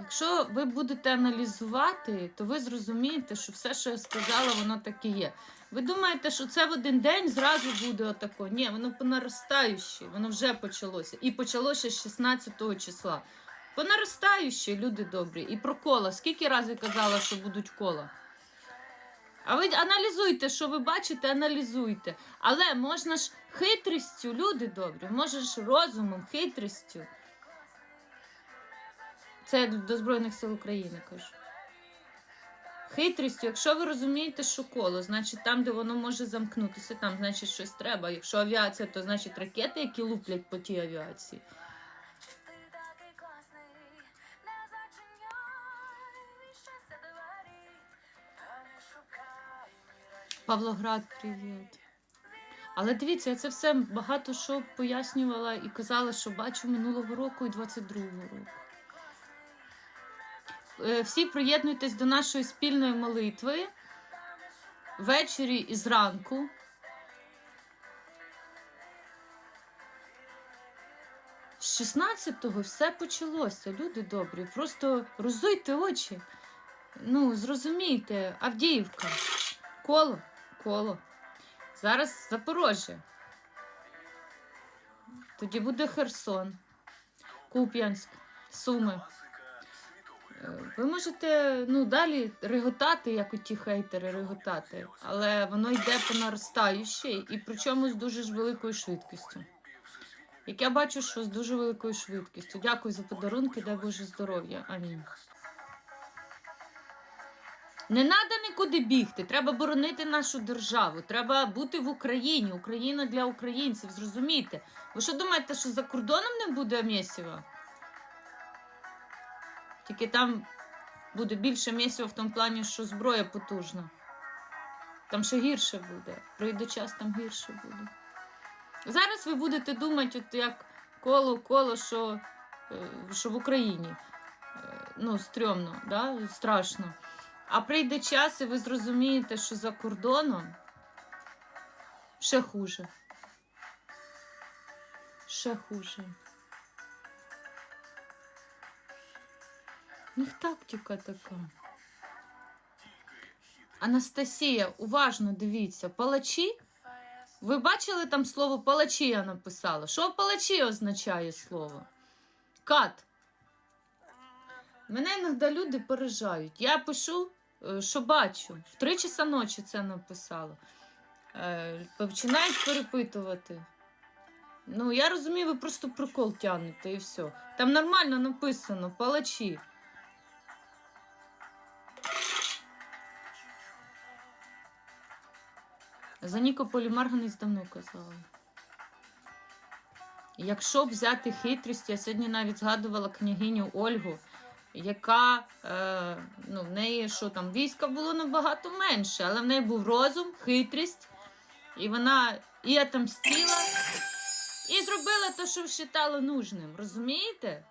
Якщо ви будете аналізувати, то ви зрозумієте, що все, що я сказала, воно так і є. Ви думаєте, що це в один день зразу буде отако? Ні, воно по наростаючій, воно вже почалося. І почалося з 16 числа. По наростаючій, люди добрі. І про кола. Скільки разів казала, що будуть кола? А ви аналізуйте, що ви бачите, аналізуйте. Але можна ж хитрістю, люди добрі, можна ж розумом, хитрістю. Це до Збройних сил України кажу. Хитрістю, якщо ви розумієте, що коло, значить там, де воно може замкнутися, там, значить, щось треба. Якщо авіація, то значить ракети, які луплять по тій авіації. Павлоград, привіт. Але дивіться, я це все багато що пояснювала і казала, що бачу минулого року і 22-го року. Е, Всі приєднуйтесь до нашої спільної молитви ввечері і зранку. З 16-го все почалося, люди добрі. Просто розуйте очі. Ну, зрозумійте, Авдіївка. Коло, коло. Зараз Запорожжя. Тоді буде Херсон, Куп'янськ, Суми. Ви можете ну, далі реготати, як оті хейтери реготати, але воно йде по наростаючій і причому з дуже ж великою швидкістю. Як я бачу, що з дуже великою швидкістю. Дякую за подарунки, дай Боже здоров'я. Амінь. Не треба нікуди бігти. Треба боронити нашу державу. Треба бути в Україні. Україна для українців. Зрозумійте. Ви що думаєте, що за кордоном не буде місіва? Тільки там буде більше місіва в тому плані, що зброя потужна. Там ще гірше буде. Прийде час, там гірше буде. Зараз ви будете думати, от як коло, коло, що, е, що в Україні. Е, Ну, стрьомно, да? страшно. А прийде час, і ви зрозумієте, що за кордоном ще хуже. Ще хуже. У них тактика така. Анастасія, уважно дивіться, палачі. Ви бачили там слово палачі я написала? Що палачі означає слово? Кат. Мене іноді люди поражають. Я пишу, е, що бачу. В три часа ночі це написала. Е, Починають перепитувати. Ну, я розумію, ви просто прикол тягнете і все. Там нормально написано палачі. За Нікополі Марганець давно казала. Якщо взяти хитрість, я сьогодні навіть згадувала княгиню Ольгу, яка е, ну, в неї що там, війська було набагато менше, але в неї був розум, хитрість, і вона і отомстила, і зробила те, що вважала нужним. Розумієте?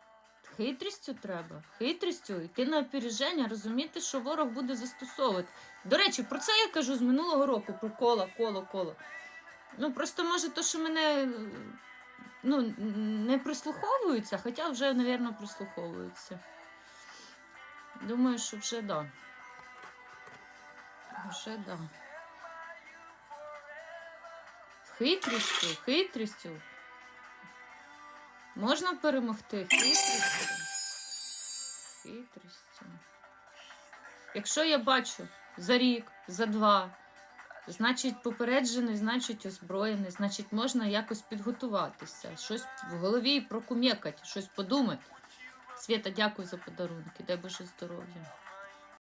Хитрістю треба, хитрістю йти на опереження, розуміти, що ворог буде застосовувати. До речі, про це я кажу з минулого року, про коло, коло, коло. Ну, просто може, то, що мене ну, не прислуховуються, хоча вже, мабуть, прислуховуються. Думаю, що вже да. Вже да. Хитрістю, хитрістю. Можна перемогти хитрістю. Хитрістю. Якщо я бачу за рік, за два, значить попереджений, значить озброєний, значить можна якось підготуватися, щось в голові прокум'якати, щось подумати. Свята, дякую за подарунки. Дай Боже здоров'я.